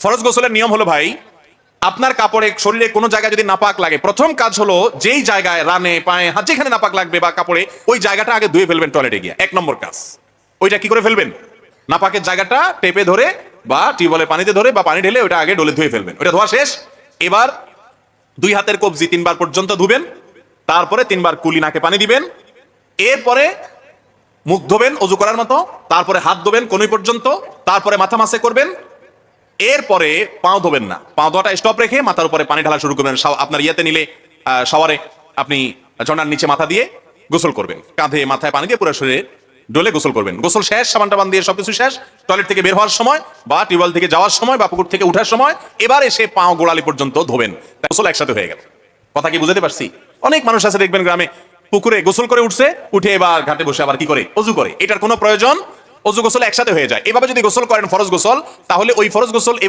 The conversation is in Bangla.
ফরজ গোসলের নিয়ম হলো ভাই, আপনার কাপড়ে শরীরে কোনো জায়গায় যদি নাপাক লাগে, প্রথম কাজ হলো যেই জায়গায় রানে, পায়ে, হাত যেখানে নাপাক লাগবে বা কাপড়ে, ওই জায়গাটা আগে ধুয়ে ফেলবেন টয়লেটে গিয়ে। এক নম্বর কাজ। ওইটা কি করে ফেলবেন? নাপাকের জায়গাটা টেপে ধরে বা টিউবওয়েলের পানিতে ধরে বা পানি ঢেলে ওটা আগে ডলে ধুয়ে ফেলবেন। ওটা ধোয়া শেষ। এবার দুই হাতের কবজি তিনবার পর্যন্ত ধুবেন। তারপরে তিনবার কুলি নাকে পানি দিবেন। এরপরে মুখ ধোবেন, অজু করার মতো। তারপরে হাত ধোবেন, কোনই পর্যন্ত। তারপরে মাথা মাসে করবেন। এরপরে পাও ধোবেন না। পাও ধোয়াটা স্টপ রেখে মাথার উপরে পানি ঢালা শুরু করবেন। আপনার ইয়েতে নিলে শাওয়ারে আপনি ঝর্ণার নিচে মাথা দিয়ে গোসল করবেন। কাঁধে মাথায় পানি দিয়ে পুরো শরীরে ডলে গোসল করবেন। গোসল শেষ, সাবান টাবান দিয়ে সবকিছু শেষ। টয়লেট থেকে বের হওয়ার সময় বা টিউবওয়েল থেকে যাওয়ার সময় বা পুকুর থেকে ওঠার সময় এবার এসে পাও গোড়ালি পর্যন্ত ধোবেন। গোসল একসাথে হয়ে গেল। কথা কি বুঝতে পারছি? অনেক মানুষ আছে দেখবেন গ্রামে পুকুরে গোসল করে উঠছে, উঠে এবার ঘাটে বসে আবার কি করে? অজু করে। এটার কোনো প্রয়োজন অজু গোসল একসাথে হয়ে যায়। এভাবে যদি গোসল করেন ফরজ গোসল, তাহলে ওই ফরজ গোসল এভাবে